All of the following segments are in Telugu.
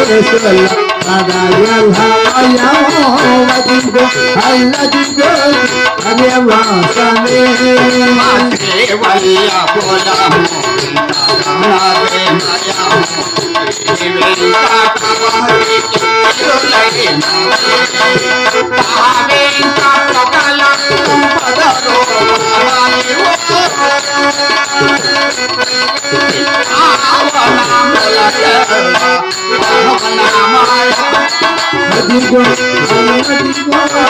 رسول الله قضايا الهوى يوم تنجو هلا تنجو أبي الله صلي ماتي ويا بوله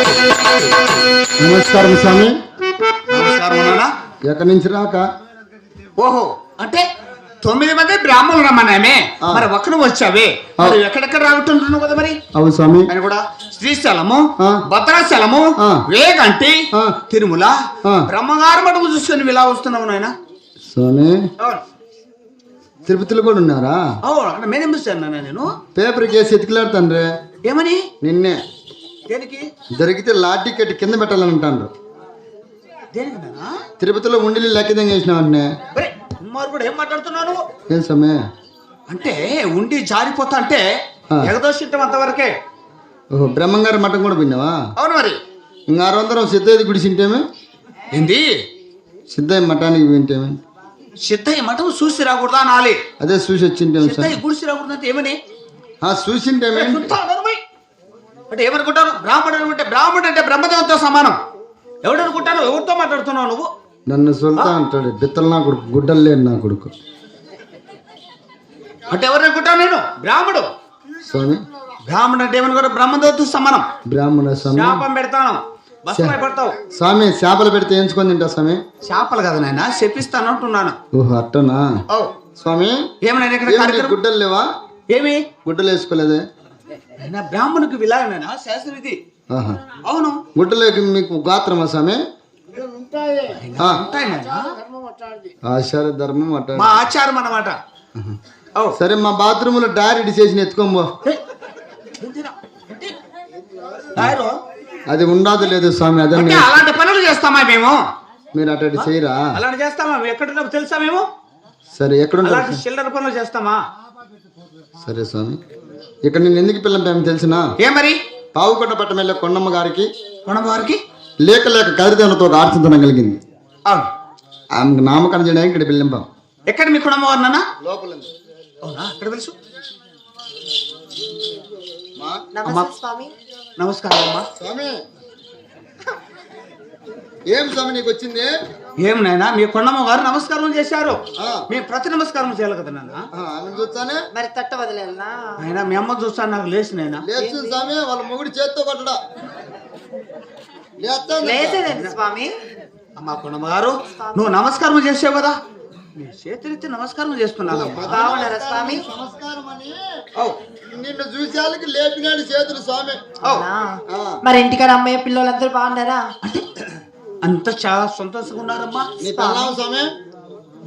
నమస్కారం స్వామి. నమస్కారం ఎక్కడి నుంచి రాక? ఓహో అంటే తొమ్మిది మంది బ్రాహ్మణులు రమ్మన్నామే. మరి ఒక్కరు వచ్చావే. మరి ఎక్కడెక్కడ రాగుతుంటున్నావు కదా మరి? అవును స్వామి. ఆయన కూడా శ్రీశైలము. భద్రాచలము. వేగంటి. తిరుమల. బ్రహ్మగారు మటుకు చూసుకొని ఇలా వస్తున్నావు నాయన. స్వామి. తిరుపతిలో కూడా ఉన్నారా? అవును అక్కడ మేనేం చూశాను నేను? పేపర్ కేసు ఎతికిలాడుతాండ్రే ఏమని? నిన్నే. దేనికి? దొరికితే లాఠీ కట్టి కింద పెట్టాలని నాన్న తిరుపతిలో ఉండి లెక్కితం చేసిన వాడినే. కూడా ఏం మాట్లాడుతున్నాను? ఏం స్వామి? అంటే ఉండి జారిపోతా అంటే ఆ. ఎగదోషించం అంతవరకే. ఓహో బ్రహ్మంగారి మఠం కూడా పోయినావా? అవును మరి. ఇంకా ఆరు వందరం సిద్ధయ్య గుడి తింటేమే ఏంది? సిద్ధయ్య మఠానికి వింటేమే సిద్ధయ్య మఠం చూసి రాకూడదా అనాలి అదే చూసి సిద్ధయ్య గుడిసి రాకూడదు అంటే ఏమని? ఆ చూసింటేమే. అంటే ఏమనుకుంటారు? బ్రాహ్మణుడు అంటే బ్రాహ్మణుడు అంటే బ్రహ్మదేవంతో సమానం. ఎవడు అనుకుంటాను ఎవరితో మాట్లాడుతున్నావు నువ్వు? నన్ను సొల్తా అంటాడు. బిత్తలు నా కొడుకు గుడ్డలు లేని నా కొడుకు. అంటే ఎవరు అనుకుంటాను నేను? బ్రాహ్మడు స్వామి. బ్రాహ్మణుడు అంటే ఏమనుకుంటారు? బ్రహ్మదేవతో సమానం. బ్రాహ్మణ శాపం పెడతాను. పడతావు. స్వామి చేపలు పెడితే ఎంచుకొని తింటా స్వామి? చేపలు కదా నాయన చెప్పిస్తాను అంటున్నాను. ఓహో అట్టనా? ఓ. స్వామి ఏమన్నా ఇక్కడ ఏమి కార్యక్రమం? గుడ్డలు లేవా? ఏమి? గుడ్డలు వేసుకోలేదే? బ్రాహ్మణునికి విలాయనైనా శాస్త్రవిధి. అవును. గుడ్డలోకి మీకు గాత్రమా స్వామి. ఆచార ధర్మం అట్ట మా ఆచారం అన్నమాట. ఓ. సరే మా బాత్రూమ్లో డైరెక్ట్ చేసి ఎత్తుకోమో ఏంటిరా? ఏంటి? రాయరు? అది ఉండదు లేదు స్వామి అదే అంటే అలాంటి పనులు చేస్తామా మేము? మీరు అటు చేయరా? అలాంటి చేస్తామా? ఎక్కడున్నామో తెలుసా మేము? సరే అలాంటి చిల్లర పనులు చేస్తామా? సరే స్వామి. ఇక్కడ నేను ఎందుకు పిల్లంటామో తెలిసిన? ఏ మరి? పావుకొండ పట్టం వెళ్ళే కొండమ్మ గారికి? కొనవారికి లేక లేక కదిరిదనతో ఒక ఆర్చించడం కలిగింది. ఆమెకు నామకరణం చేయడానికి ఇక్కడ పిల్లింపాం ఎక్కడ మీ కుటుంబం నాన్న? లోపల అవునా? ఎక్కడ తెలుసు? నమస్కారం అమ్మా. స్వామి. ఏం స్వామి నీకు వచ్చింది? ఏం నాయనా? మీ కొండమ్మ గారు నమస్కారం చేశారు. మేము ప్రతి నమస్కారం చేయాలి కదా నాన్న చూస్తానే. మరి తట్ట వదిలేనా? ఆయన మీ అమ్మ చూస్తాను నాకు లేచి నాయనా. స్వామి వాళ్ళ మొగుడు చేత్తో కొట్టడా? స్వామి? అమ్మా కొండమ్మ గారు నువ్వు నమస్కారం చేసావు కదా? నీ చేతులెత్తి నమస్కారం చేస్తున్నాను స్వామి? నమస్కారం అని ఓ నిన్ను చూసాలకి లేపినాడు చేతులు స్వామి. మరి ఇంటికాడ అమ్మయ్య పిల్లలందరూ బాగున్నారా? అంటే అంత చాలా సంతోషంగా ఉన్నారమ్మా. నీ పెళ్ళాం స్వామి.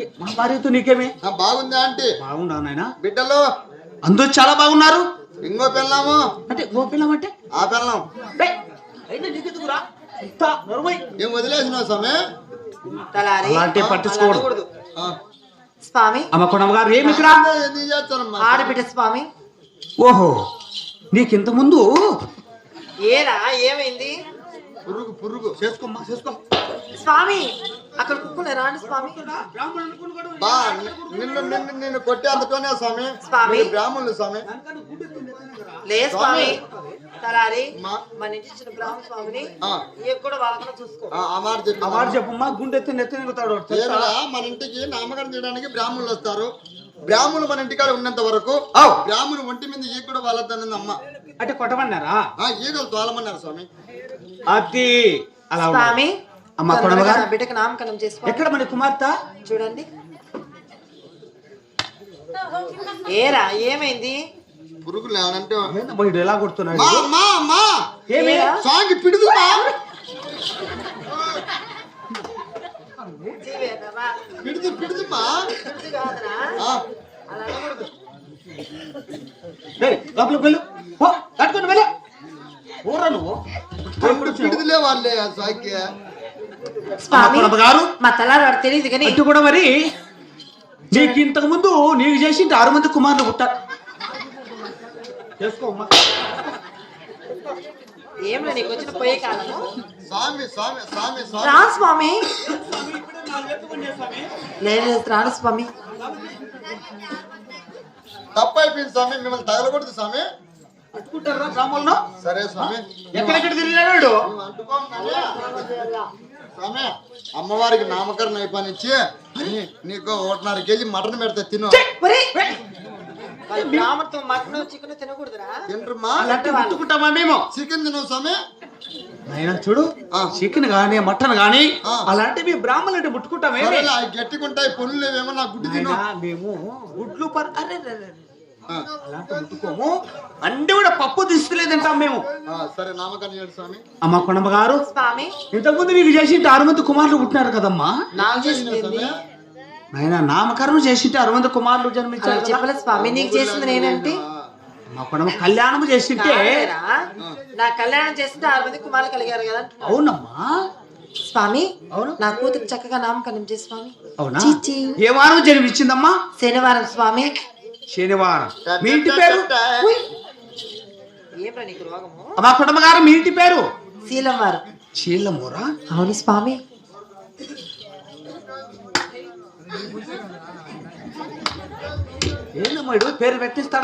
ఏ, మా భార్యతో నీకేమే? ఆ, బాగుందా ఆంటీ. బాగున్నావు నాయనా? బిడ్డలు. అందరూ చాలా బాగున్నారు. ఇంకో పెళ్ళాము. అంటే గోపిల్లం అంటే? ఆ పెళ్ళాం. డేయ్, నీకెందుకురా ఇంత ఏం వదిలేసినావు స్వామి? తలారి అలాంటి పట్టించుకోకూడదు. ఆ, స్వామి. అమ్మ కొండమ్మ గారు ఏమి ఇక్కడ? ఎందుకు చేస్తానమ్మా? ఆడబిడ్డ స్వామి. ఓహో నీకింత ముందు ఏరా ఏమైంది? పురుగు పురుగు. చేసుకోమ్మా చేసుకో. స్వామి అక్కడ కుక్కులే రాండి స్వామి. బా నిన్ను నిన్ను నిన్ను కొట్టేందుకోనే స్వామి. స్వామి. మీరు బ్రాహ్మణులు స్వామి. లే స్వామి. తలారి మా మన ఇంటి బ్రాహ్మణ స్వామిని ఆ, ఇవి కూడా వాళ్ళకన్నా చూసుకో. ఆ, ఆ మాట చెప్పు. ఆ మాట చెప్పమ్మా. గుండె ఎత్తి నెత్తి నెగుతాడు మన ఇంటికి నామకరణం చేయడానికి బ్రాహ్మణులు వస్తారు. బ్రాహ్మణులు మన ఇంటికాడ ఉన్నంత వరకు అవు. బ్రాహ్మణు ఒంటి మీద ఈగ కూడా వాళ్ళద్దన్నది అమ్మ. అంటే కొట్టమన్నారా? ఆ ఈగలు తోలమన్నారు స్వామి. అది అలా ఉండాలి. స్వామి అమ్మ కొడవగా. బిడ్డకి నామకరణం చేసుకో. ఎక్కడ మన కుమార్తె? చూడండి. ఏరా ఏమైంది? పురుగులు వీడు ఎలా కొడుతున్నాడు? మా మా మా ఏమి ఏరా? స్వామి పిడుగుమా జీవేనమ్మా. పిడుదు పిడుదుమా ఇది కాదురా. ఆ, అలా అనకూడదు. డేయ్, లోపలికి వెళ్ళు. పో, తట్టుకొని వెళ్ళు ఊరా నువ్వు. పిడుదులే వాళ్ళే మా తలారు తెలియదు కానీ అటు కూడా మరి నీకు ఇంతకు ముందు నీకు చేసి ఆరు మంది కుమారులు పుట్టారు. చేసుకో అమ్మా. ఏం నీకు వచ్చిన పోయే కాలము? స్వామి స్వామి స్వామి స్వామి. రా స్వామి. లేదు రాను స్వామి. తప్పు అయిపోయింది స్వామి. మిమ్మల్ని తగలకూడదు స్వామి. పట్టుకుంటారా గ్రామంలో సరే స్వామి. ఎక్కడెక్కడ తిరిగినాడు స్వామి అమ్మవారికి నామకరణ అయిపోయినిచ్చి నీ- నీకు ఒకటిన్నర కేజీ మటన్ పెడితే తిను. చికెన్ తినకూడదురా. తింటుమా మేము? చికెన్ తిను స్వామి. చూడు ఆ. చికెన్ గానీ మటన్ గానీ. అలాంటివి బ్రాహ్మణులు అంటే ముట్టుకుంటామే. సరేలే, అవి గట్టిగుంటాయి పొల్లు ఏమో నా గుడ్డి తిను. నాయనా, మేము గుడ్లు పర్ అరే అలాంటి ముట్టుకోము. కూడా పప్పు తీసుకులేదు తింటాం మేము. ఆ, సరే నామకరణ చేయండి స్వామి. అమ్మ కొండమ్మ గారు స్వామి. ఇంతకుముందు నీకు చేసి ఆరు మంది కుమారులు పుట్టినారు కదమ్మా? నాకు చేసింది నాయన నామకరణం చేసింటే ఆరు మంది కుమారులు జన్మించారు స్వామి నీకు చేసింది నేనంటే? మా కొండమ్మ కళ్యాణం చేసింటే. నా కళ్యాణం చేస్తుంటే ఆరు మంది కుమారులు కలిగారు కదా. అవునమ్మా. స్వామి అవును. నా కూతురు చక్కగా నామకరణం చేసి స్వామి. అవునా? చీచి. ఏ వారం జన్మించిందమ్మా? శనివారం స్వామి. శనివారం. మీ ఇంటి పేరు? ఉయ్. ఏమ్రా నీకు రోగము? మా కుటుంబ గారు మీ ఇంటి పేరు? శీలం వారు చీలమూరా అవును స్వామి. ఏందమ్మా ఈడు పేరు పెట్టిస్తాడా?